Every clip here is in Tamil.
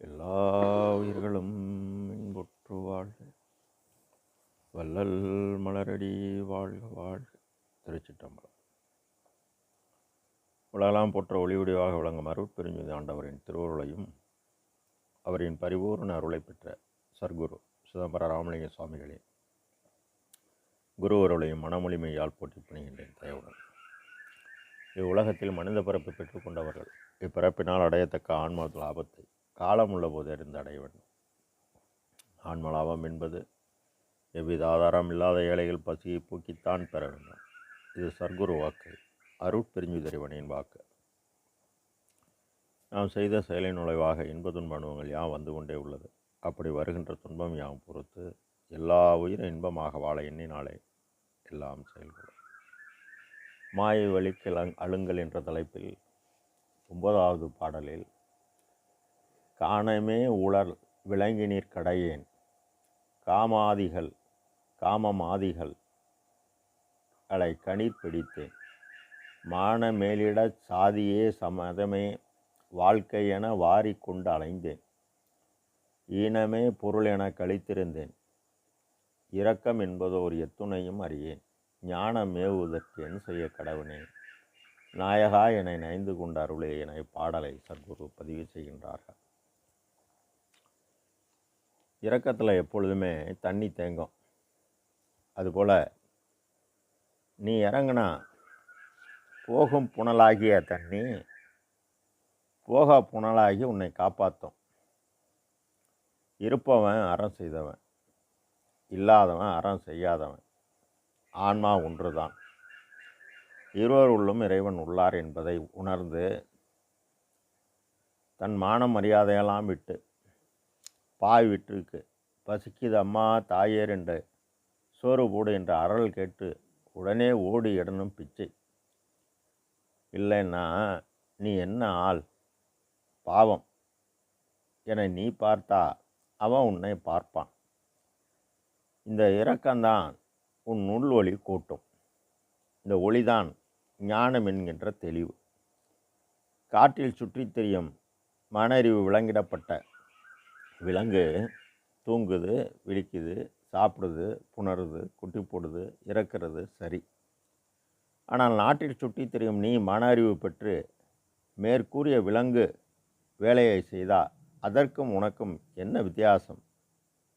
எல்லா உயிர்களும் இன்புற்று வாழ்க. வள்ளல் மலரடி வாழ்க வாழ்க. திருச்சிட்டம்பலம் உலகலாம் போற்ற ஒளிவடிவாக விளங்கும் அருட்பெருஞ்சுதி ஆண்டவரின் திருவுருளையும் அவரின் பரிபூர்ண அருளை பெற்ற சர்க்குரு சிதம்பர ராமலிங்க சுவாமிகளே குரு அருளையும் மனமொழிமையால் போட்டி பணிகின்றேன் தயவுடன். இவ்வுலகத்தில் மனித பிறப்பு பெற்றுக்கொண்டவர்கள் இப்பிறப்பினால் அடையத்தக்க ஆன்ம லாபத்தை காலம் உள்ள போது அறிந்து அடைய வேண்டும் என்பது எவ்வித ஆதாரம் இல்லாத ஏழைகள் பசியை போக்கித்தான் பெற வேண்டும் இது சர்க்குரு வாக்கு. அருட்பெருஞ்சுதறிவனின் வாக்கு. நாம் செய்த செயலின் நுழைவாக இன்ப துன்ப அனுபவங்கள் யாம் வந்து கொண்டே உள்ளது. அப்படி வருகின்ற துன்பம் யாம் பொறுத்து எல்லா உயிரும் இன்பமாக வாழ எண்ணினாலே எல்லாம் செயல்படும். மாயை வழிக்கு அழுங்கல் என்ற தலைப்பில் ஒன்பதாவது பாடலில் காணமே உளர் விளங்கினீர் கடையேன். காமாதிகள் காமமாதிகள் களை கணிர் பிடித்தேன். மான மேலிடச் சாதியே சமதமே வாழ்க்கை என வாரிக்கொண்டு அலைந்தேன். ஈனமே பொருள் என கழித்திருந்தேன் இரக்கம் என்பதோர் எத்துணையும் அறியேன். ஞானம் மேவுவதற்கு என் செய்ய கடவுனே. நாயகா என்னை நைந்து கொண்ட அருளே என பாடலை சர்க்குரு பதிவு செய்கின்றார்கள். இறக்கத்தில் எப்பொழுதுமே தண்ணி தேங்கும். அதுபோல் நீ இறங்குனா போகும் புனலாகிய தண்ணி போகா புனலாகி உன்னை காப்பாற்றும் இருப்பவன் அறம் செய்தவன் இல்லாதவன் அறம் செய்யாதவன். ஆன்மா ஒன்றுதான். இருவர் உள்ளும் இறைவன் உள்ளார் என்பதை உணர்ந்து தன் மான மரியாதையெல்லாம் விட்டு பாய் விட்டுருக்கு. பசிக்குது அம்மா தாயேர் என்று சோறு போடு என்ற அறல் கேட்டு உடனே ஓடி இடனும் பிச்சை. இல்லைன்னா நீ என்ன ஆள்? பாவம். என நீ பார்த்தா அவன் உன்னை பார்ப்பான். இந்த இரக்கம்தான் உன் உள் ஒளி கூட்டும். இந்த ஒளிதான் ஞானம் என்கின்ற தெளிவு. காற்றில் சுற்றித் தெரியும் மன அறிவு விளங்கிடப்பட்ட விலங்கு தூங்குது விழிக்குது சாப்பிடுது புணருது குட்டி போடுது இறக்கிறது சரி. ஆனால் நாட்டில் சுட்டி தெரியும் நீ மன அறிவு பெற்று மேற்கூறிய விலங்கு வேலையை செய்தால் அதற்கும் உனக்கும் என்ன வித்தியாசம்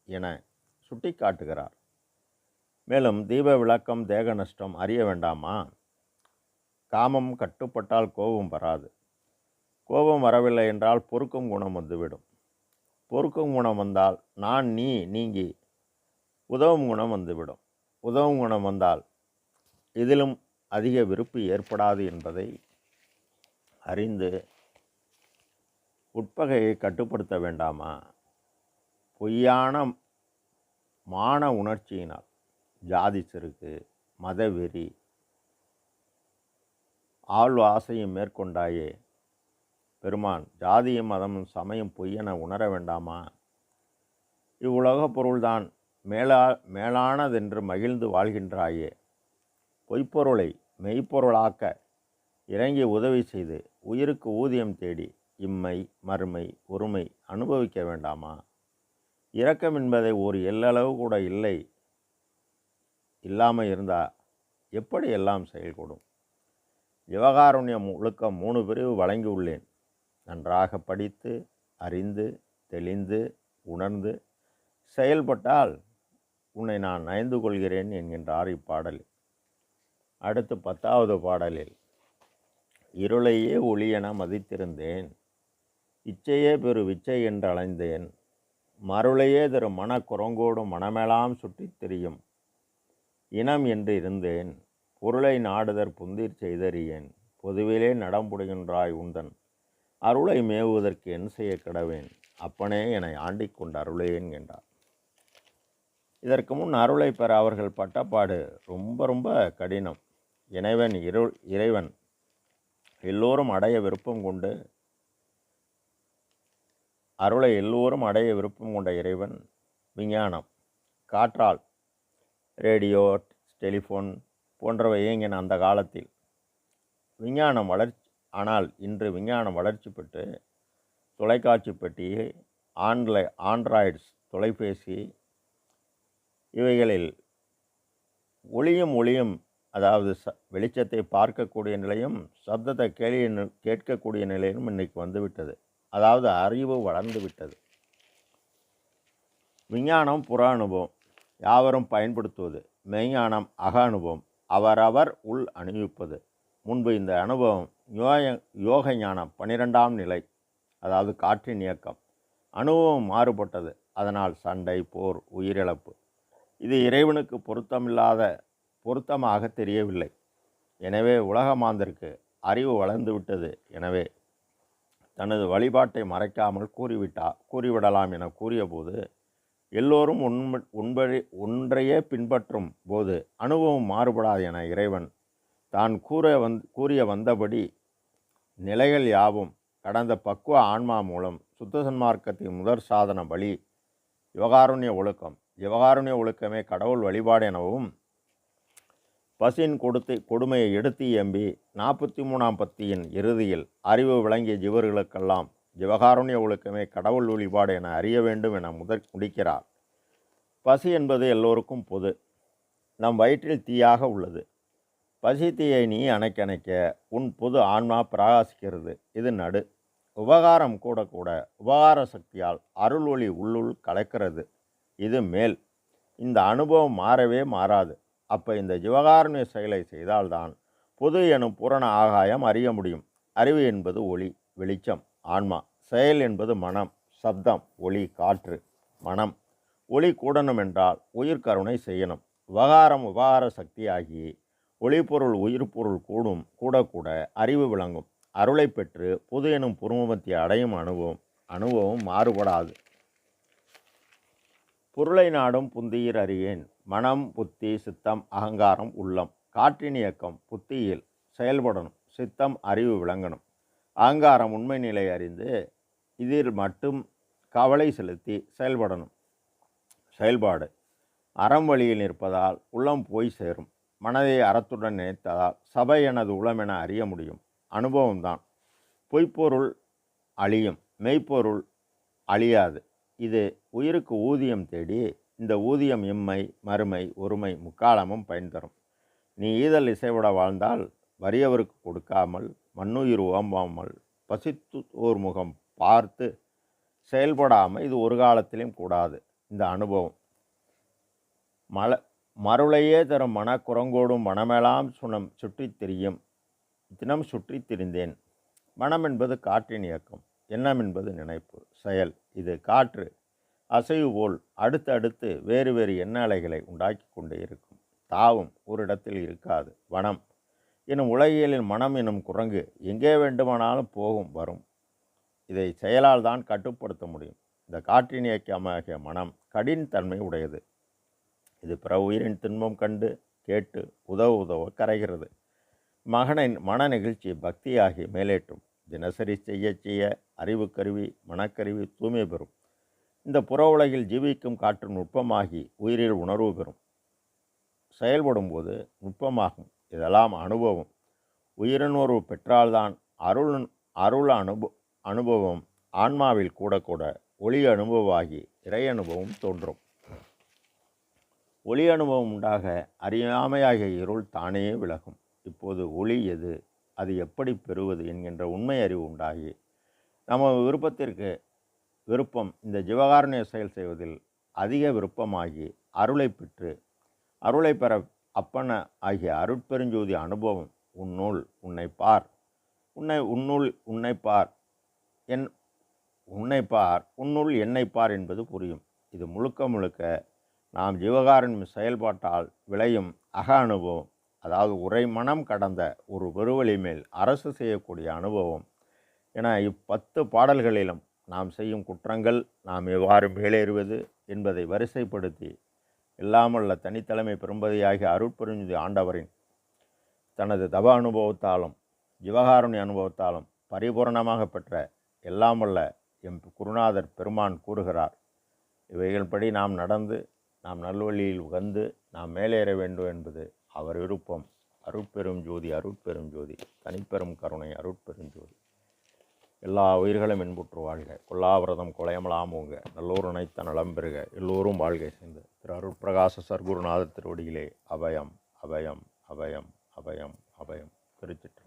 என சுட்டி காட்டுகிறார். மேலும் தீப விளக்கம் தேக நஷ்டம் அறிய வேண்டாமா? காமம் கட்டுப்பட்டால் கோபம் வராது. கோபம் வரவில்லை என்றால் பொறுக்கும் குணம் வந்துவிடும். பொறுக்கும் குணம் வந்தால் நான் நீ நீங்கி உதவும் குணம் வந்துவிடும். உதவும் குணம் வந்தால் இதிலும் அதிக விருப்பு ஏற்படாது என்பதை அறிந்து உட்பகையை கட்டுப்படுத்த வேண்டாமா? பொய்யான மான உணர்ச்சியினால் ஜாதி செருக்கு மதவெறி ஆழ்வு ஆசையும் மேற்கொண்டாயே பெருமான் ஜாதியும் மதமும் சமயம் பொய்யென உணர வேண்டாமா? இவ்வுலகப் பொருள்தான் மேலா மேலானதென்று மகிழ்ந்து வாழ்கின்றாயே. பொய்ப்பொருளை மெய்ப்பொருளாக்க இறங்கி உதவி செய்து உயிருக்கு ஊதியம் தேடி இம்மை மறுமை ஒருமை அனுபவிக்க வேண்டாமா? இரக்கம் என்பதை ஒரு எல்லளவு கூட இல்லை இல்லாமல் இருந்தால் எப்படி எல்லாம் செயல்கூடும் விவகாரண்யம் முழுக்க மூணு பிரிவு வழங்கியுள்ளேன். நன்றாக படித்து அறிந்து தெளிந்து உணர்ந்து செயல்பட்டால் உன்னை நான் நயந்து கொள்கிறேன் என்கின்றார் இப்பாடலில். அடுத்து பத்தாவது பாடலில் இருளையே ஒளியென மதித்திருந்தேன் இச்சையே பெரு விச்சை என்று அலைந்தேன் மருளையே திரு மனக்குரங்கோடும் மனமெல்லாம் சுற்றித் திரியும் இனம் என்று இருந்தேன் பொருளை நாடுதற் புந்திர் செய்தறியேன் பொதுவிலே நடம்புடுகின்றாய் உந்தன் அருளை மேவுவதற்கு என் செய்ய கிடவேன். அப்பனே என்னை ஆண்டிக் கொண்டு அருளேன் என்றார். இதற்கு முன் அருளை பெற அவர்கள் பட்டப்பாடு ரொம்ப ரொம்ப கடினம். இறைவன் இருள் இறைவன் எல்லோரும் அடைய விருப்பம் கொண்டு அருளை எல்லோரும் அடைய விருப்பம் கொண்ட இறைவன் விஞ்ஞானம் காற்றால் ரேடியோ டெலிஃபோன் போன்றவை இயங்கின அந்த காலத்தில் விஞ்ஞானம் வளர்ச்சி ஆனால் இன்று விஞ்ஞானம் வளர்ச்சி பெற்று தொலைக்காட்சி பெட்டி ஆன்லை ஆண்ட்ராய்ட்ஸ் தொலைபேசி இவைகளில் ஒளியும் ஒளியும் அதாவது ச வெளிச்சத்தை பார்க்கக்கூடிய நிலையும் சப்தத்தை கேள்வி கேட்கக்கூடிய நிலையும் இன்றைக்கு வந்துவிட்டது. அதாவது அறிவு வளர்ந்து விட்டது. விஞ்ஞானம் புற அனுபவம். யாவரும் பயன்படுத்துவது மெய்ஞானம் அக அனுபவம். அவரவர் உள் அணிவிப்பது. முன்பு இந்த அனுபவம் யோக யோக ஞானம் பனிரெண்டாம் நிலை அதாவது காற்றின் இயக்கம். அனுபவம் மாறுபட்டது. அதனால் சண்டை போர் உயிரிழப்பு. இது இறைவனுக்கு பொருத்தமில்லாத பொருத்தமாக தெரியவில்லை. எனவே உலகமாந்தருக்கு அறிவு வளர்ந்து விட்டது. எனவே தனது வழிபாட்டை மறைக்காமல் கூறிவிட்டா கூறிவிடலாம் என கூறியபோது எல்லோரும் உண்மை உண்பழி ஒன்றையே பின்பற்றும் போது அனுபவம் மாறுபடாது என இறைவன் தான் கூற வந் கூறிய வந்தபடி நிலைகள் யாவும் கடந்த பக்குவ ஆன்மா மூலம் சுத்த சன்மார்க்கத்தின் முதற் சாதன பலி யுவகாருண்ய ஒழுக்கம். யுவகாருண்ய ஒழுக்கமே கடவுள் வழிபாடு எனவும் பசியின் கொடுத்து கொடுமையை எடுத்து எம்பி நாற்பத்தி மூணாம் பத்தியின் இறுதியில் அறிவு விளங்கிய ஜிவர்களுக்கெல்லாம் ஜிவகாருண்ய ஒழுக்கமே கடவுள் வழிபாடு என அறிய வேண்டும் என முதற் முடிக்கிறார். பசி என்பது எல்லோருக்கும் பொது. நம் வயிற்றில் தீயாக உள்ளது. பசித்தியை நீ அணைக்கணைக்க உன் புது ஆன்மா பிரகாசிக்கிறது. இது நடு. உபகாரம் கூட கூட உபகார சக்தியால் அருள் ஒளி உள்ளுள் கலக்கிறது. இது மேல். இந்த அனுபவம் மாறவே மாறாது. அப்போ இந்த ஜிவகாருண்ய செயலை செய்தால்தான் புது எனும் பூரண ஆகாயம் அறிய முடியும். அறிவு என்பது ஒளி வெளிச்சம் ஆன்மா. செயல் என்பது மனம் சப்தம் ஒளி காற்று மனம். ஒளி கூடணும் என்றால் உயிர் கருணை செய்யணும். உபகாரம் உபகார சக்தியாகி ஒளிப்பொருள் உயிர் பொருள் கூடும் கூட கூட அறிவு விளங்கும். அருளை பெற்று புது எனும் புருமத்தை அடையும் அனுபவம் அனுபவம் மாறுபடாது. பொருளை நாடும் புந்தியில் அறியேன் மனம் புத்தி சித்தம் அகங்காரம் உள்ளம். காற்றின் இயக்கம் புத்தியில் செயல்படணும் சித்தம் அறிவு விளங்கணும். அகங்காரம் உண்மை நிலை அறிந்து இதில் மட்டும் கவலை செலுத்தி செயல்படணும். செயல்பாடு. அறம் வழியில் நிற்பதால் உள்ளம் போய் சேரும். மனதை அறத்துடன் நினைத்ததால் சபை எனது உளம் என அறிய முடியும். அனுபவம்தான் பொய்ப்பொருள் அழியும். மெய்ப்பொருள் அழியாது. இது உயிருக்கு ஊதியம் தேடி இந்த ஊதியம் இம்மை மறுமை ஒருமை முக்காலமும் பயன் தரும் நீ ஈதல் இசைவிட வாழ்ந்தால் வறியவருக்கு கொடுக்காமல் மண்ணுயிர் ஓம்பாமல் பசித்து ஓர் முகம் பார்த்து செயல்படாமல் இது ஒரு காலத்திலும் கூடாது. இந்த அனுபவம். மல மருளையே தரும் மனக்குரங்கோடும் மனமெல்லாம் சுனம் சுற்றித் திரியும். தினம் சுற்றித் திரிந்தேன். மனம் என்பது காற்றின் இயக்கம். எண்ணம் என்பது நினைப்பு. செயல். இது காற்று. அசைவு போல் அடுத்தடுத்து வேறு வேறு எண்ண அலைகளை உண்டாக்கி கொண்டே இருக்கும். தாவும் ஒரு இடத்தில் இருக்காது. வனம். எனும் உலகியலின் மனம் எனும் குரங்கு எங்கே வேண்டுமானாலும் போகும் வரும். இதை செயலால் தான் கட்டுப்படுத்த முடியும். இந்த காற்றின் இயக்கமாகிய மனம் கடின் தன்மை உடையது. இது பிற உயிரின் துன்பம் கண்டு கேட்டு உதவ உதவ கரைகிறது. மகனின் மன நிகழ்ச்சி பக்தியாகி மேலேற்றும் தினசரி செய்ய செய்ய அறிவு கருவி மனக்கருவி தூய்மை பெறும். இந்த புற உலகில் ஜீவிக்கும் காற்று நுட்பமாகி உயிரில் உணர்வு பெறும். செயல்படும் போது நுட்பமாகும் இதெல்லாம் அனுபவம். உயிரினுணர்வு பெற்றால்தான் அருள் அருள் அனுப அனுபவம். ஆன்மாவில் கூட கூட ஒளி அனுபவமாகி இறை அனுபவம் தோன்றும். ஒளி அனுபவம் உண்டாக அறியாமையாகிய இருள் தானே விலகும். இப்போது ஒளி எது? அது எப்படி பெறுவது என்கின்ற உண்மை அறிவு உண்டாகி நம்ம விருப்பத்திற்கு விருப்பம் இந்த ஜீவகாருண்ய செயல் செய்வதில் அதிக விருப்பமாகி அருளை பெற்று அருளை பெற அப்பன ஆகிய அருட்பெருஞ்சோதி அனுபவம் உன்னுள் உன்னை பார். உன்னை உன்னுள் உன்னை பார் என் உன்னை பார் உன்னுள் என்னை பார் என்பது புரியும். இது முழுக்க முழுக்க நாம் ஜீவகாருண்யம் செயல்பாட்டால் விளையும் அக அனுபவம் அதாவது உரை மனம் கடந்த ஒரு பெருவழி மேல் அரசு செய்யக்கூடிய அனுபவம். என இப்பத்து பாடல்களிலும் நாம் செய்யும் குற்றங்கள் நாம் எவ்வாறு மேலேறுவது என்பதை வரிசைப்படுத்தி இல்லாமல்ல தனித்தலைமை பெரும்பதியாகிய அருட்பெருஞ்சுதி ஆண்டவரின் தனது தப அனுபவத்தாலும் ஜீவகாருண்ய அனுபவத்தாலும் பரிபூரணமாக பெற்ற எல்லாமல்ல எம் குருநாதர் பெருமான் கூறுகிறார். இவைகள்படி நாம் நடந்து நாம் நல்வழியில் உகந்து நாம் மேலேற வேண்டும் என்பது அவர் விருப்பம். அருட்பெரும் ஜோதி அருட்பெரும் ஜோதி. தனிப்பெரும் கருணை அருட்பெரும் ஜோதி. எல்லா உயிர்களும் இன்புற்று வாழ்க. கொல்லாவிரதம் கொலையமலாமுங்க நல்லோர் நினைத்த நலம் பெறுக எல்லோரும் வாழ்கை சேர்ந்து. திரு அருட்பிரகாச சர்க்குருநாத திருவடியிலே அபயம் அபயம் அபயம் அபயம் அபயம். திருச்சிற்ற